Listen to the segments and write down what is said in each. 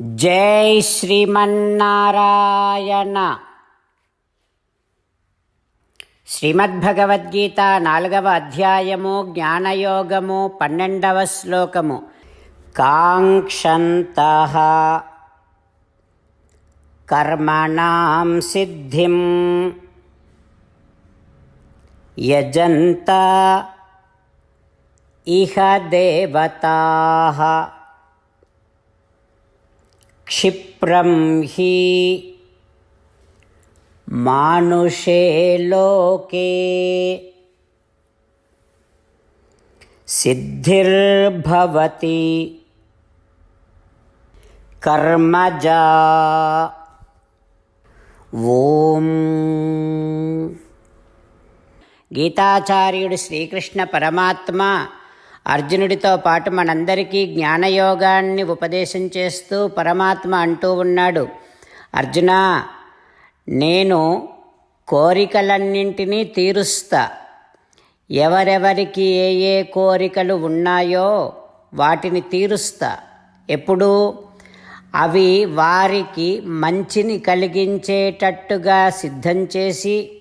జై శ్రీమన్నారాయణ. శ్రీమద్భగవద్గీత నాలుగవ అధ్యాయము జ్ఞానయోగము పన్నెండవ శ్లోకము. కాంక్షంత కర్మణాం సిద్ధిం యజంత ఇహ దేవతా क्षिप्रं हि मानुषे लोके सिद्धिर्भवति कर्मजा ఓం గీతాచార్యుడు శ్రీకృష్ణ పరమాత్మ అర్జునుడితో పాటు మనందరికీ జ్ఞానయోగాన్ని ఉపదేశం చేస్తూ పరమాత్మ అంటూ ఉన్నాడు. అర్జున నేను కోరికలన్నింటినీ తీరుస్తా. ఎవరెవరికి ఏ ఏ కోరికలు ఉన్నాయో వాటిని తీరుస్తా. ఎప్పుడు అవి వారికి మంచిని కలిగించేటట్టుగా సిద్ధం చేసి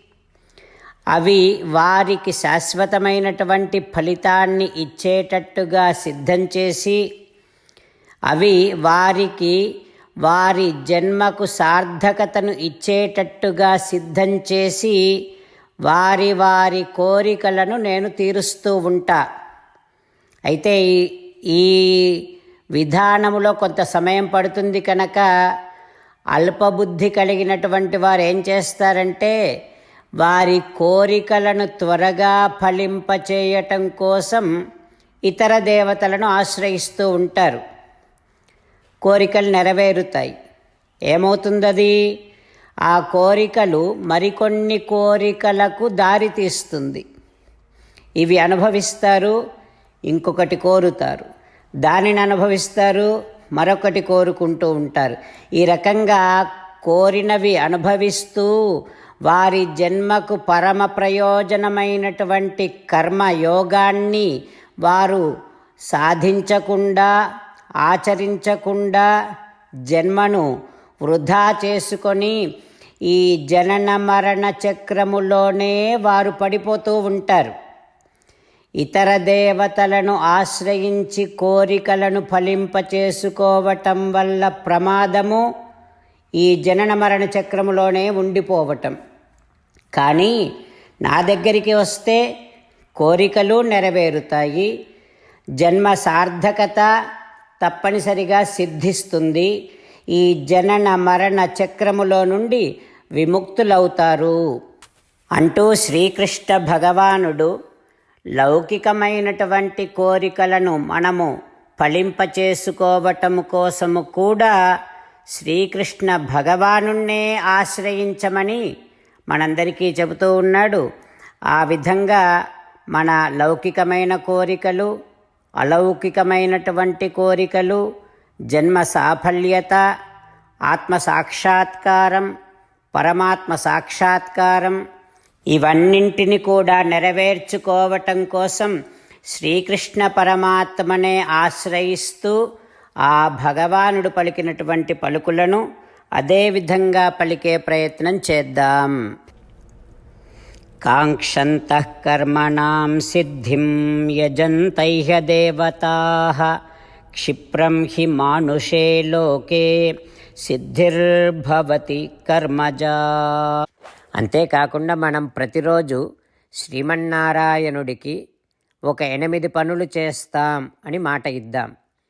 అవి వారికి శాశ్వతమైనటువంటి ఫలితాన్ని ఇచ్చేటట్టుగా సిద్ధం చేసి అవి వారికి వారి జన్మకు సార్థకతను ఇచ్చేటట్టుగా సిద్ధం చేసి వారి వారి కోరికలను నేను తీరుస్తూ ఉంటా. అయితే ఈ- విధానములో కొంత సమయం పడుతుంది కనుక అల్పబుద్ధి కలిగినటువంటి వారు ఏం చేస్తారంటే వారి కోరికలను త్వరగా ఫలింపచేయటం కోసం ఇతర దేవతలను ఆశ్రయిస్తూ ఉంటారు. కోరికలు నెరవేరుతాయి. ఏమవుతుందది? ఆ కోరికలు మరికొన్ని కోరికలకు దారి తీస్తుంది. ఇవి అనుభవిస్తారు ఇంకొకటి కోరుతారు. దానిని అనుభవిస్తారు మరొకటి కోరుకుంటూ ఉంటారు. ఈ రకంగా కోరినవి అనుభవిస్తూ వారి జన్మకు పరమ ప్రయోజనమైనటువంటి కర్మ యోగాన్ని వారు సాధించకుండా ఆచరించకుండా జన్మను వృధా చేసుకొని ఈ జనన మరణ చక్రములోనే వారు పడిపోతూ ఉంటారు. ఇతర దేవతలను ఆశ్రయించి కోరికలను ఫలింపచేసుకోవటం వల్ల ప్రమాదము ఈ జనన మరణ చక్రములోనే ఉండిపోవటం. కానీ నా దగ్గరికి వస్తే కోరికలు నెరవేరుతాయి. జన్మ సార్థకత తప్పనిసరిగా సిద్ధిస్తుంది. ఈ జనన మరణ చక్రములో నుండి విముక్తులవుతారు. అంటూ శ్రీకృష్ణ భగవానుడు లౌకికమైనటువంటి కోరికలను మనము ఫలింపచేసుకోవటం కోసము కూడా శ్రీకృష్ణ భగవానుణ్ణే ఆశ్రయించమని మనందరికీ చెబుతూ ఉన్నాడు. ఆ విధంగా మన లౌకికమైన కోరికలు అలౌకికమైనటువంటి కోరికలు జన్మ సాఫల్యత ఆత్మ సాక్షాత్కారం పరమాత్మ సాక్షాత్కారం ఇవన్నింటిని కూడా నెరవేర్చుకోవటం కోసం శ్రీకృష్ణ పరమాత్మనే ఆశ్రయిస్తూ ఆ భగవానుడు పలికినటువంటి పలుకులను అదే విధంగా పలికే ప్రయత్నం చేద్దాం. కాంక్షంతః కర్మణాం సిద్ధిం యజంతైహ దేవతా క్షిప్రం హి మానుషే లోకే సిద్ధిర్భవతి కర్మజా. అంతేకాకుండా మనం ప్రతిరోజు శ్రీమన్నారాయణుడికి ఒక ఎనిమిది పనులు చేస్తాం అని మాట ఇద్దాం.